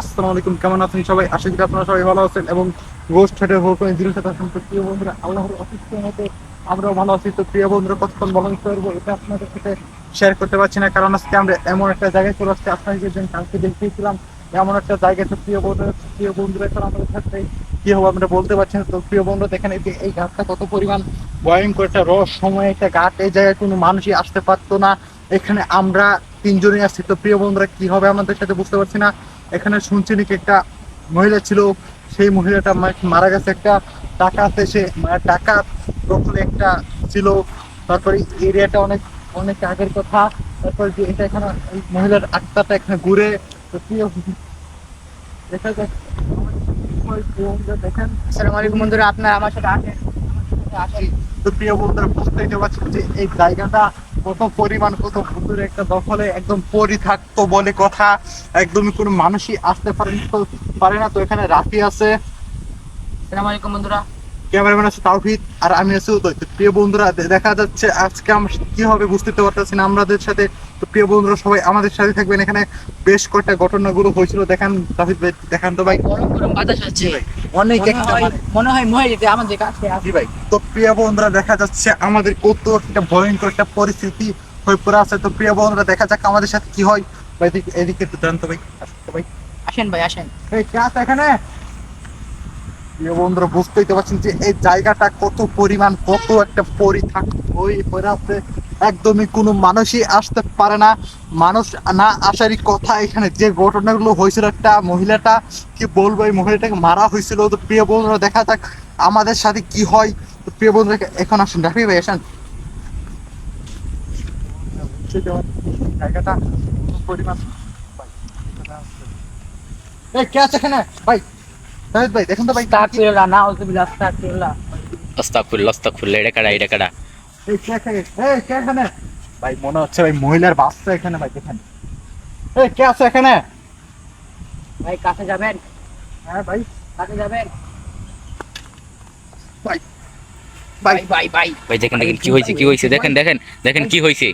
আসসালামু আলাইকুম। কেমন আছেন সবাই? আপনারা সবাই ভালো আছেন এবং গোস্ট প্রিয় বন্ধুরা অসুস্থ মতো আমরাও ভালো আছি। তো প্রিয় বন্ধুরা, কতক্ষণ বলন করব এটা আপনাদের সাথে শেয়ার করতে পারছি না, কারণ আজকে আমরা এমন একটা জায়গায় চলে আসছি। আপনাদের কালকে দেখিয়েছিলাম এমন একটা জায়গায় তো প্রিয় বন্ধু, প্রিয় বন্ধুরা এখন আমাদের সাথে কি হবে আমরা বলতে পারছি না। তো প্রিয় বন্ধুরা দেখেন এই ঘাটটা কত পরিমাণ ভয়ঙ্কর, একটা সময় একটা ঘাট, এই জায়গায় কোনো মানুষই আসতে পারতো না। এখানে আমরা তিনজনই আসছি তো প্রিয় বন্ধুরা, কি হবে আমাদের সাথে বুঝতে পারছি না। এখানে শুনছি নাকি একটা মহিলা ছিল, সেই মহিলাটা মারা গেছে, একটা টাকা সে টাকা দখলে একটা ছিল। তারপরে এরিয়াটা অনেক অনেক আগের কথা। তারপরে যে এটা এখানে মহিলার আত্মাটা এখানে ঘুরে তো প্রিয় দেখা যাক দেখেন আসসালামু আলাইকুম বন্ধুরা আপনারা আমার সাথে আসেন। তো প্রিয় বন্ধুরা বুঝতেই পারছেন যে এই জায়গাটা কত পরিমাণ কত ভূতের একটা দখলে একদম পরিথাক্ত বলে কথা। একদমই কোনো মানুষই আসতে পারে তো পারে না। তো এখানে রাফি আছে। আসসালামু আলাইকুম বন্ধুরা। ক্যামেরাম্যান আছে আর আমি আছি উদয়। প্রিয় বন্ধুরা দেখা যাচ্ছে আজকে আমরা কি হবে বুঝতে পারতেছি না। আমাদের সাথে তো প্রিয় বন্ধুরা সবাই আমাদের সাথে থাকবেন। এখানে বেশ কয়েকটা ঘটনাগুলো হয়েছিল। দেখান তাহিদ ভাই দেখান তো ভাই। গরম গরম বাতাস হচ্ছে অনেক মনে একটা হয় মানে- হয় মহিলাতে আমাদের কাছে আসে ভাই। তো প্রিয় বন্ধুরা দেখা যাচ্ছে আমাদের কত একটা ভয়ঙ্কর একটা পরিস্থিতি হয়ে পড়ে আছে। তো প্রিয় বন্ধুরা দেখা যাক আমাদের সাথে কি হয়। ভাই এদিকে একটু জানতো ভাই। ভাই। আসেন ভাই আসেন। এই কে আছে এখানে? প্রিয় বন্ধুরা, বুঝতেই তো পারছেন যে এই জায়গাটা কত পরিমাণ, কত একটা পরিথাক ওই পরে একদমই কোনো মানুষই আসতে পারে না। মানুষ না আসারই কথা এখানে যে ঘটনাগুলো হয়েছিল একটা মহিলাটা, কি বলব এই মহিলাটাকে মারা হয়েছিল। তো প্রিয় বন্ধুরা, দেখা যাক আমাদের সাথে কি হয়। তো প্রিয় বন্ধুরা, এখন আসুন, রাফি ভাই, আসেন। জায়গাটা পরিমাণ। এই কে আছে এখানে? ভাই ভাই দেখুন তো ভাই আস্তাগফিরুল্লাহ নাউযুবিল্লাহ আস্তাগফিরুল্লাহ আস্তাগফিরুল্লাহ আস্তাগফিরুল্লাহ এটা কাটা এটা কাটা এই কে কে এই কে এখানে ভাই মনে হচ্ছে ভাই মহিলার বাচ্চা এখানে ভাই দেখেন এই কে আছে এখানে ভাই কাছে যাবেন হ্যাঁ ভাই কাছে যাবেন ভাই ভাই ভাই ভাই ভাই দেখেন দেখেন কি হয়েছে কি হয়েছে দেখেন দেখেন দেখেন কি হয়েছে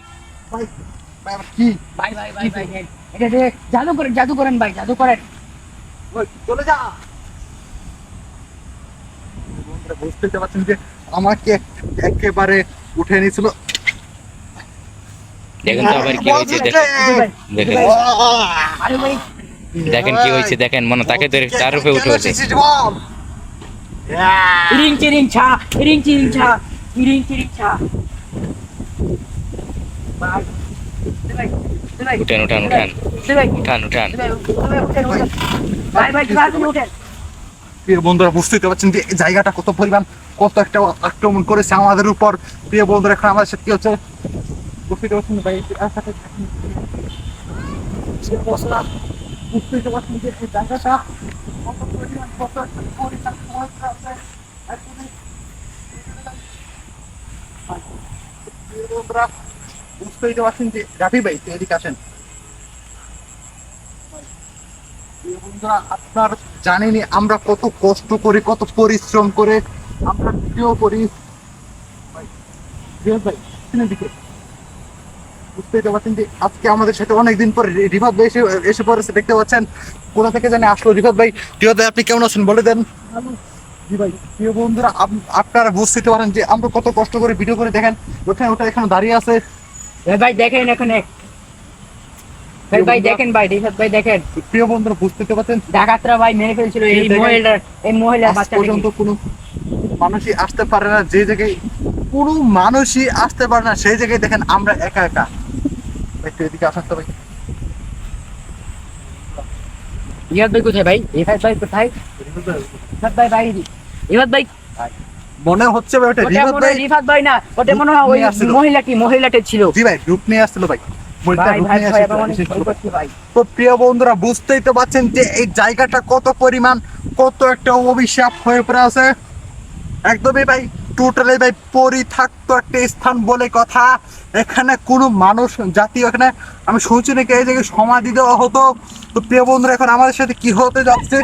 ভাই ভাই কি ভাই ভাই ভাই ভাই এটা জাদু করেন জাদু করেন ভাই জাদু করেন চলে যা বুঝতে পারছেন যে আমাকে একেবারে উঠে নিয়েছিল দেখেন তো আবার কি হয়েছে দেখেন দেখেন আরে ভাই দেখেন কি হয়েছে দেখেন মনে তাকে ধরে তার উপরে উঠে উঠে ইরিং চিরিং ছা ইরিং চিরিং ছা ইরিং চিরিং ছা উঠান উঠান উঠান উঠান উঠান ভাই ভাই উঠেন উঠেন ভাই ভাই ক্লাসে উঠেন প্রিয় বন্ধুরা, বুঝতেই পারছেন যে জায়গাটা কত পরিমাণ, কত একটা আক্রমণ করেছে আমাদের উপর। প্রিয় বন্ধুরা, এখন আমাদের সাথে কি হচ্ছে? বুঝতেই তো পারছেন ভাই পারছেন যে বন্ধুরা, আপনার জানেনই আমরা কত কষ্ট করে কত পরিশ্রম করে আমরা ভিডিও করি। ভাই, রিয়াজ ভাই, পিছনের দিকে। বুঝতেই তো পারছেন যে আজকে আমাদের সাথে অনেকদিন পর রি- রিফাত ভাই এসে এসে পড়েছে দেখতে পাচ্ছেন। কোথা থেকে জানি আসলো রিফাত ভাই। রিফাত ভাই আপনি কেমন আছেন? বলে দেন। জি ভাই প্রিয় বন্ধুরা আপ- আপনারা বুঝতে পারেন যে আমরা কত কষ্ট করে ভিডিও করে দেখেন। ওখানে ওটা এখানে দাঁড়িয়ে আছে। ভাই দেখেন এখানে। ভাই ভাই দেখেন ভাই রিফাত ভাই দেখেন। প্রিয় বন্ধুরা বুঝতে পারছেন? ডাকাতরা ভাই মেরে ফেলছিল এই এই এই মহিলার বাচ্চা পর্যন্ত কোনো মানুষই আসতে পারে না যে জায়গায় কোনো মানুষই আসতে পারে না সেই জায়গায় দেখেন আমরা একা একা। একটু এদিকে আসার তো ভাই। রিফাত ভাই কোথায় ভাই? রিফাত ভাই কোথায়? রিফাত ভাই ভাই রিফাত ভাই। মনে হচ্ছে ভাই ওটা ওটা রিফাত মনে ভাই হয় রিফাত ভাই না ওটা মনে হয় ওই মহিলাটি মহিলাটি ছিল। জি ভাই গ্রুপ নিয়ে আসছিল ভাই। তো প্রিয় বন্ধুরা বুঝতেই তো পারছেন যে এই জায়গাটা কত পরিমাণ কত একটা অভিশাপ হয়ে পড়ে আছে। একদমই ভাই টোটালি ভাই পরিথাক্ত একটা স্থান বলে কথা। এখানে কোনো মানুষ জাতীয় এখানে আমি শুনছি নাকি এই জায়গায় সমাধি দেওয়া হতো। তো প্রিয় বন্ধুরা এখন আমাদের সাথে কি হতে যাচ্ছে?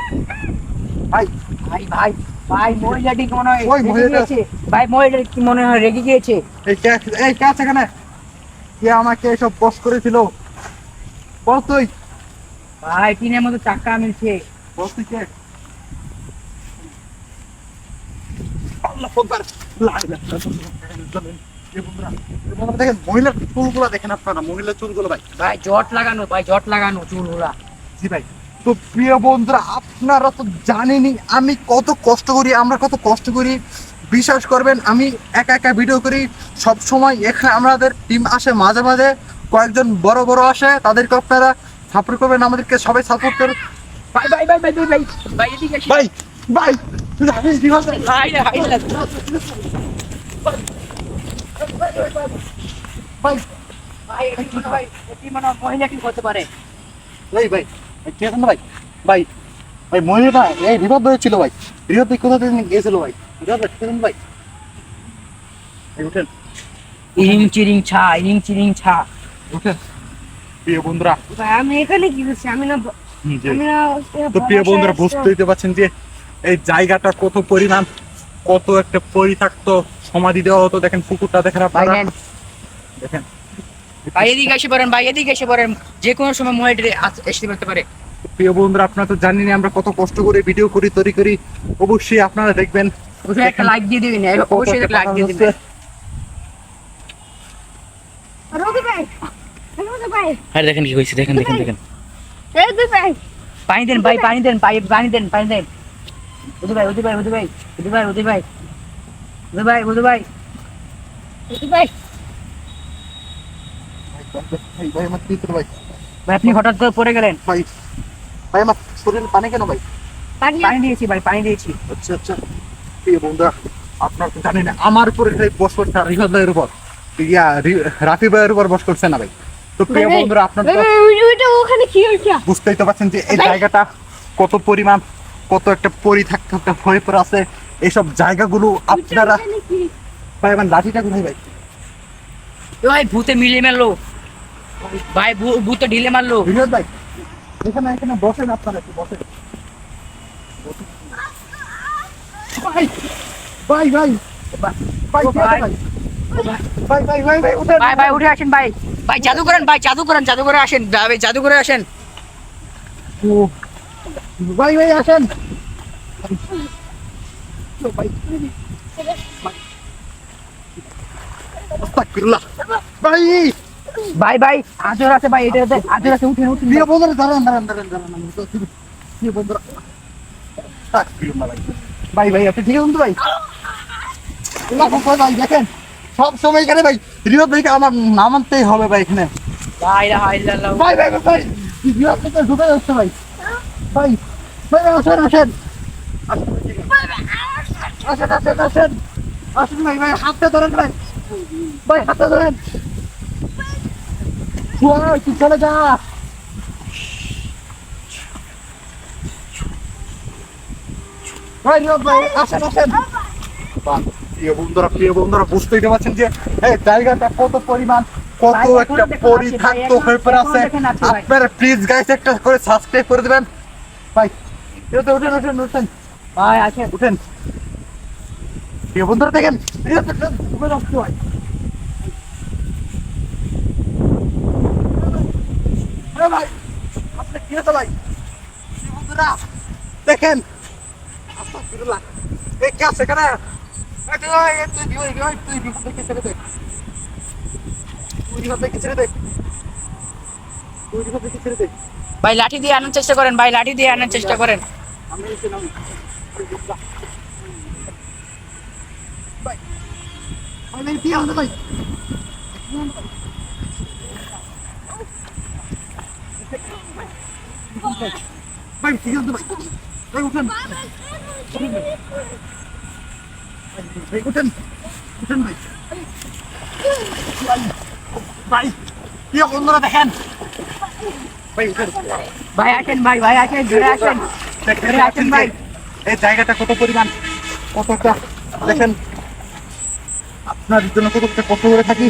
ভাই ভাই ভাই ভাই মহিলাটি কি মনে হয় ভাই মহিলাটি কি মনে হয় রেগে গিয়েছে? এই এই কে আছে এখানে? কে আমাকে এসব বস করেছিল? বল তুই? ভাই টিনের মতো চাক্কা মিলছে। বল তুই কে? দেখেন মহিলার চুলগুলো দেখেন আপনারা মহিলার চুলগুলো ভাই। ভাই জট লাগানো ভাই জট লাগানো চুলগুলা। জি ভাই। তো প্রিয় বন্ধুরা আপনারা তো জানেনই আমি কত কষ্ট করি আমরা কত কষ্ট করি। বিশ্বাস করবেন আমি একা একা ভিডিও করি সব সময় এখানে আমাদের টিম আসে মাঝে মাঝে কয়েকজন বড় বড় আসে তাদেরকে আপনারা সাপোর্ট করবেন আমাদেরকে সবাই সাপোর্ট করবেন ভাই ভাই ভাই ভাই ভাই ভাই ভাই। ভাই ভাই? ভাই ভাই। ভাই ভাই ভাই মনে হয় এই ভাই ভাই ভাই ভাই মহিলাটা বয়ে ছিল ভাই রিভার ভাই কোথা থেকে গিয়েছিল ভাই ভাই কে আছেন ভাই। এই উঠেন। ইরিং চিরিং ছা ইরিং চিরিং ছা। উঠেন। প্রিয় বন্ধুরা। ভাই আমি এখানে কি করছি? আমি না জি। আমি না তো প্রিয় বন্ধুরা বুঝতেই পারছেন যে এই জায়গাটা কত পরিমাণ কত একটা পরিত্যক্ত সমাধি দেওয়া হতো। দেখেন পুকুরটা দেখেন ভাই আপনারা নেন। দেখেন। ভাই এদিকে এসে পড়েন ভাই এদিকে এসে পড়েন। যে কোনো সময় আসতে পারে। প্রিয় বন্ধুরা আপনারা তো জানেন আমরা কত কষ্ট করে ভিডিও করি তৈরি করি। অবশ্যই আপনারা দেখবেন অবশ্যই একটা লাইক দিয়ে দিবেন কত অবশ্যই লাইক দিয়ে ভাই আর দেখেন কি হয়েছে দেখেন দেখেন দেখেন। পানি দেন ভাই পানি দেন ভাই পানি দেন পানি দেন। উদু ভাই উদু ভাই উদু ভাই উদু ভাই উদু ভাই। উদু ভাই উদু ভাই। রোদি ভাই আপনি হঠাৎ করে পড়ে গেলেন। ভাই ভাই আমার শরীরে পানি কেন ভাই? পানি পানি দিয়েছি ভাই পানি দিয়েছি। আচ্ছা আচ্ছা। প্রিয় বন্ধুরা আপনারা তো জানেন আমার উপরে খালি বস করছে আর ভাইয়ের উপর। ইয়া রাফি ভাইয়ের উপর বস করছে না ভাই। তো প্রিয় বন্ধুরা আপনারা ওইটা ওখানে কি হয়েছে? বুঝতেই তো পারছেন যে এই জায়গাটা কত পরিমাণ কত একটা পরিত্যক্ত একটা পড়ে আছে। এইসব জায়গাগুলো আপনারা ভাই আমার লাঠিটা কোথায় ভাই? ভাই ভূতে মিলে মারলো। ভাই ভূতে ঢিলে মারলো। রিহাদ ভাই এখানে এখানে বসেন আপনারা একটু বসেন। ভাই ভাই ভাই ভাই ভাই ভাই ভাই ভাই ভাই উঠেন ভাই ভাই উঠে আসেন ভাই ভাই জাদু করেন ভাই জাদু করেন জাদু করে আসেন ভাই জাদু করে আসেন ও, ভাই ভাই আসেন ভাই ভাই ভাই আজর আছে ভাই এটা আজর আছে উঠেন উঠেন প্রিয় বন্ধুরা দাঁড়ান দাঁড়ান দাঁড়ান দাঁড়ান প্রিয় বন্ধুরা ভাই ভাই ভাই আপনি ঠিক আছেন তো ভাই? ভাই দেখেন সব সময় এখানে ভাই রিয়াদ ভাইকে আমার নামাতেই হবে ভাই এখানে। ভাই ভাই ভাই ভাই, ভাই ঢুকে যাচ্ছে ভাই। ভাই ভাই আসেন আসেন। আসেন আসেন আসেন। আসেন ভাই ভাই হাতটা ধরেন ভাই। ভাই হাতটা ধরেন। চলে যা ভাই রিয়াদ ভাই আসেন আসেন। প্রিয় বন্ধুরা প্রিয় বন্ধুরা বুঝতেই পারছেন যে এই জায়গাটা কত পরিমাণ কত একটা হয়ে পড়ে আছে। আপনারা প্লিজ গাইস একটা করে সাবস্ক্রাইব করে দিবেন। ভাই এটা তো উঠেন উঠেন উঠেন। ভাই আসেন। উঠেন। প্রিয় বন্ধুরা দেখেন। এটা তো ডুবে যাচ্ছে ভাই। আপনি কি ভাই? বন্ধুরা দেখেন। এই কে আছে এই তুই বিপদ থেকে ছেড়ে দে তুই বিপদ থেকে ছেড়ে দে তুই বিপদ থেকে ছেড়ে দে ভাই লাঠি দিয়ে আনার চেষ্টা করেন ভাই লাঠি দিয়ে আনার চেষ্টা করেন কি ভাই ঠিক আছে ভাই ভাই উঠেন ঘুরে আছেন ভাই জায়গাটা কত পরিমাণ কত একটা দেখেন আপনার জন্য কত কষ্ট করে থাকি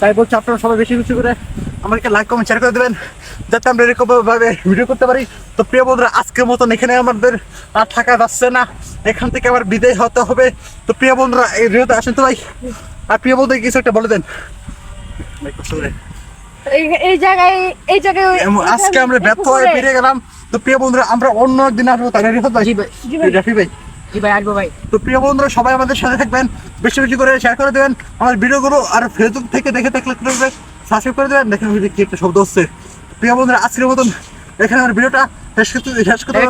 তাই বলছি আপনারা সবাই বেশি বেশি করে আমাকে লাইক কমেন্ট শেয়ার করে দেবেন যাতে আমরা এরকম ভাবে ভিডিও করতে পারি। তো প্রিয় বন্ধুরা আজকের মতন এখানে আমাদের আর থাকা যাচ্ছে না। এখান থেকে আবার বিদায় হতে হবে। তো প্রিয় বন্ধুরা এই ভিডিওতে আসেন তো ভাই। আর প্রিয় বন্ধু কিছু একটা বলে দেন। এই- জায়গায় এই জায়গায় আজকে আমরা ব্যর্থ হয়ে পুকুরে। ফিরে গেলাম। তো প্রিয় বন্ধুরা আমরা অন্য একদিন আসব। তাই ভাই ভাই ভাই। রাফি ভাই। ভাই আসব ভাই। তো প্রিয় বন্ধুরা সবাই আমাদের সাথে থাকবেন। বেশি বেশি করে শেয়ার করে দেবেন। আমার ভিডিওগুলো আর ফেসবুক থেকে দেখে থাকলে সাবস্ক্রাইব করে দেবেন দেখেন কি একটা শব্দ হচ্ছে। প্রিয় বন্ধুরা আজকের মতন এখানে আমার ভিডিওটা শেষ করতে শেষ করতে